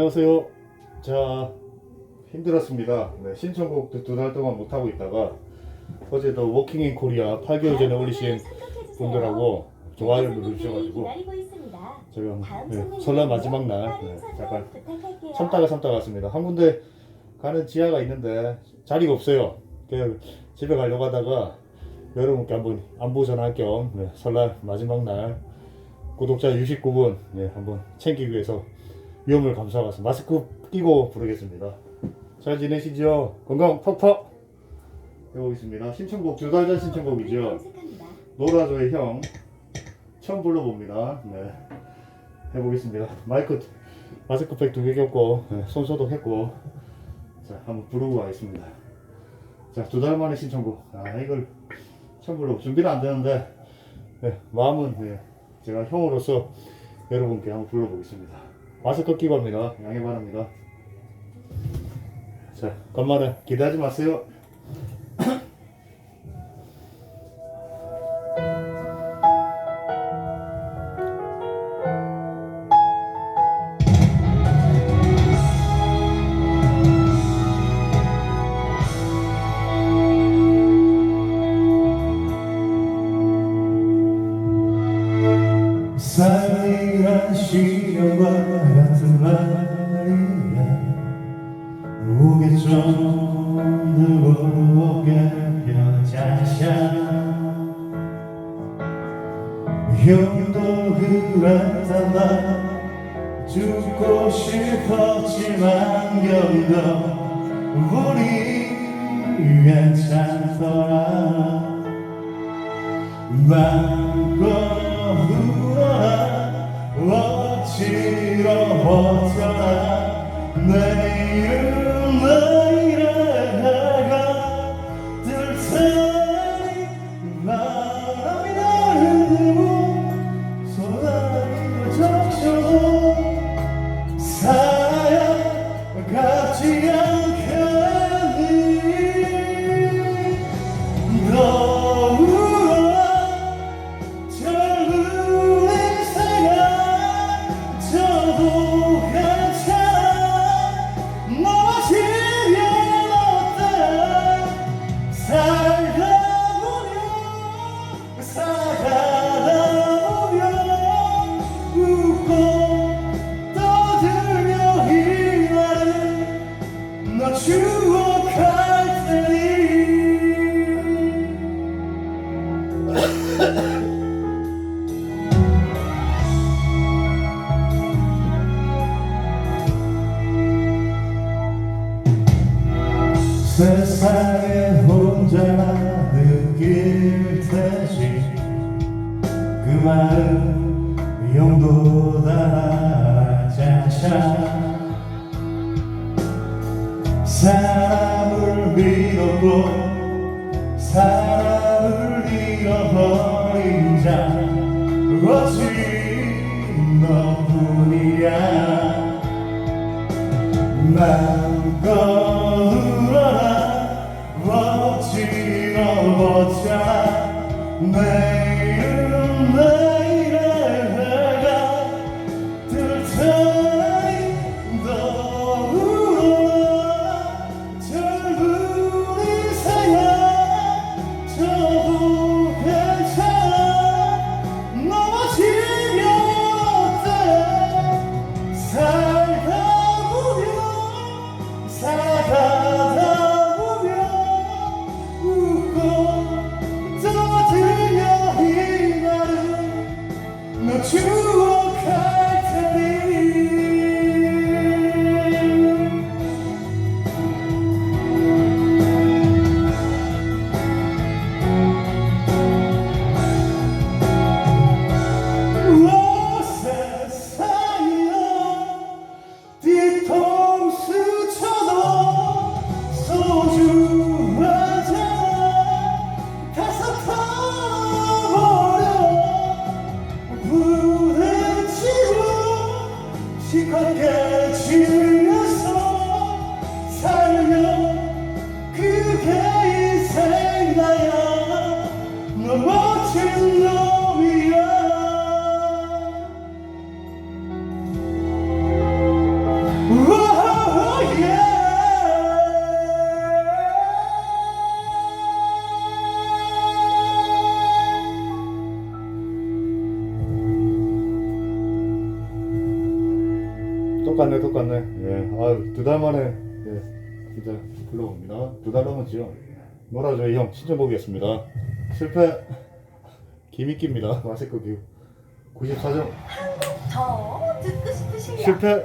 안녕하세요. 자, 힘들었습니다. 네, 신청곡도 두 달 동안 못하고 있다가 어제도 워킹 인 코리아 8개월 전에 올리신 분들하고 좋아요를 누르셔가지고 제가 네, 설날 마지막 날 네, 잠깐 참다가 참다가 왔습니다. 한 군데 가는 지하가 있는데 자리가 없어요. 그래서 집에 가려고 하다가 여러분께 한번 안부 전할 겸 네, 설날 마지막 날 구독자 69분 네, 한번 챙기기 위해서 위험을 감수하고 마스크 끼고 부르겠습니다. 잘 지내시죠? 건강 퍽퍽 해보겠습니다. 신청곡 두 달 전 신청곡이죠. 노라조의 형 처음 불러봅니다. 네 해보겠습니다. 마이크 마스크팩 두 개 꼈고 네, 손 소독했고 자 한번 부르고 가겠습니다. 자두 달 만에 신청곡 아 이걸 처음 불러 준비는 안 되는데 네, 마음은 네, 제가 형으로서 여러분께 한번 불러보겠습니다. 마스크 끼고 합니다. 양해 바랍니다. 자, 간만에 기대하지 마세요. 사랑이란 시련과 같은 말이야. 무게 좀 들고 펴자샤 형도 그랬단 말 죽고 싶었지만 견뎌 우리 괜찮더라. 울어라 억지로 버텨라 내일은 내일에 해가 뜰 테니 바람이 나를 들고 소나기를 적셔도 사양같지 않겠 세상에 혼자 느낄 테지. 그 말은 용도다 자샤 사람을 믿었고 사람을 잃어버린 자 오직 너뿐이야. 마음껏 내 부딪히고 시커게 똑같네 똑같네. 예아두 달 만에 예 진짜 불러봅니다. 두 달 넘었지요. 놀아줘요 형. 신청곡이었습니다. 실패. 김익기입니다. 마스크 뷰 94점. 더 듣고 싶으시면 실패